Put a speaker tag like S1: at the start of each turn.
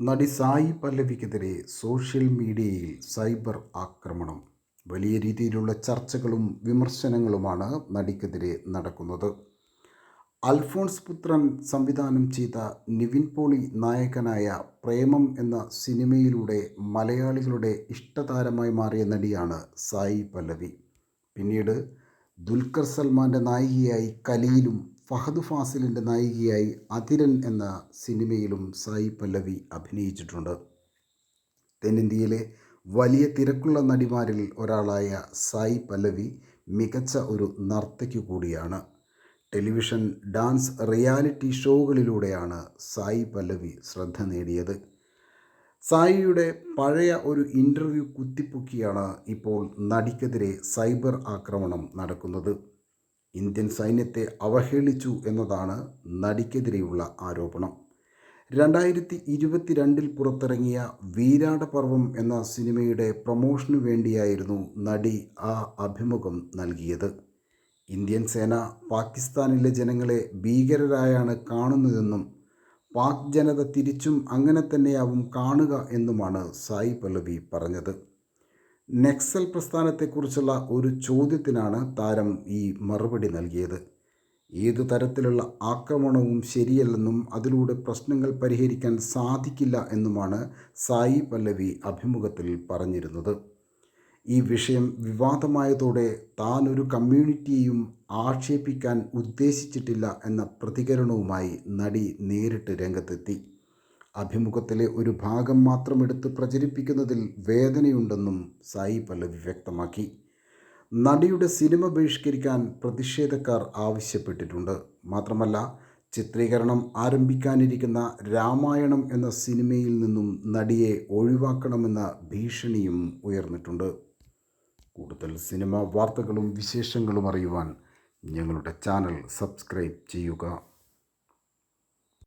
S1: നടി സായി പല്ലവിക്കെതിരെ സോഷ്യൽ മീഡിയയിൽ സൈബർ ആക്രമണം. വലിയ രീതിയിലുള്ള ചർച്ചകളും വിമർശനങ്ങളുമാണ് നടിക്കെതിരെ നടക്കുന്നത്. അൽഫോൺസ് പുത്രൻ സംവിധാനം ചെയ്ത നിവിൻ പോളി നായകനായ പ്രേമം എന്ന സിനിമയിലൂടെ മലയാളികളുടെ ഇഷ്ടതാരമായി മാറിയ നടിയാണ് സായി പല്ലവി. പിന്നീട് ദുൽഖർ സൽമാന്റെ നായികയായി കലിയിലും ഫഹദ് ഫാസിലിന്റെ നായികയായി അതിരൻ എന്ന സിനിമയിലും സായി പല്ലവി അഭിനയിച്ചിട്ടുണ്ട്. തെന്നിന്ത്യയിലെ വലിയ തിരക്കുള്ള നടിമാരിൽ ഒരാളായ സായി പല്ലവി മികച്ച ഒരു നർത്തകി കൂടിയാണ്. ടെലിവിഷൻ ഡാൻസ് റിയാലിറ്റി ഷോകളിലൂടെയാണ് സായി പല്ലവി ശ്രദ്ധ നേടിയത്. സായിയുടെ പഴയ ഒരു ഇന്റർവ്യൂ കുത്തിപ്പൊക്കിയാണ് ഇപ്പോൾ നടിക്കെതിരെ സൈബർ ആക്രമണം നടക്കുന്നത്. ഇന്ത്യൻ സൈന്യത്തെ അവഹേളിച്ചു എന്നതാണ് നടിക്കെതിരെയുള്ള ആരോപണം. രണ്ടായിരത്തി ഇരുപത്തിരണ്ടിൽ പുറത്തിറങ്ങിയ വീരാട പർവം എന്ന സിനിമയുടെ പ്രൊമോഷനു വേണ്ടിയായിരുന്നു നടി ആ അഭിമുഖം നൽകിയത്. ഇന്ത്യൻ സേന പാകിസ്ഥാനിലെ ജനങ്ങളെ ഭീകരരായാണ് കാണുന്നതെന്നും പാക് ജനത തിരിച്ചും അങ്ങനെ തന്നെയാവും കാണുക എന്നുമാണ് സായി പല്ലവി പറഞ്ഞത്. നക്സൽ പ്രസ്ഥാനത്തെക്കുറിച്ചുള്ള ഒരു ചോദ്യത്തിനാണ് താരം ഈ മറുപടി നൽകിയത്. ഏതു തരത്തിലുള്ള ആക്രമണവും ശരിയല്ലെന്നും അതിലൂടെ പ്രശ്നങ്ങൾ പരിഹരിക്കാൻ സാധിക്കില്ല എന്നുമാണ് സായി പല്ലവി അഭിമുഖത്തിൽ പറഞ്ഞിരുന്നത്. ഈ വിഷയം വിവാദമായതോടെ താൻ ഒരു കമ്മ്യൂണിറ്റിയെയും ആക്ഷേപിക്കാൻ ഉദ്ദേശിച്ചിട്ടില്ല എന്ന പ്രതികരണവുമായി നടി നേരിട്ട് രംഗത്തെത്തി. അഭിമുഖത്തിലെ ഒരു ഭാഗം മാത്രം എടുത്ത് പ്രചരിപ്പിക്കുന്നതിൽ വേദനയുണ്ടെന്നും സായി പല്ലവി വ്യക്തമാക്കി. നടിയുടെ സിനിമ ബഹിഷ്കരിക്കാൻ പ്രതിഷേധക്കാർ ആവശ്യപ്പെട്ടിട്ടുണ്ട്. മാത്രമല്ല ചിത്രീകരണം ആരംഭിക്കാനിരിക്കുന്ന രാമായണം എന്ന സിനിമയിൽ നിന്നും നടിയെ ഒഴിവാക്കണമെന്ന ഭീഷണിയും ഉയർന്നിട്ടുണ്ട്. കൂടുതൽ സിനിമ വാർത്തകളും വിശേഷങ്ങളും അറിയുവാൻ ഞങ്ങളുടെ ചാനൽ സബ്സ്ക്രൈബ് ചെയ്യുക.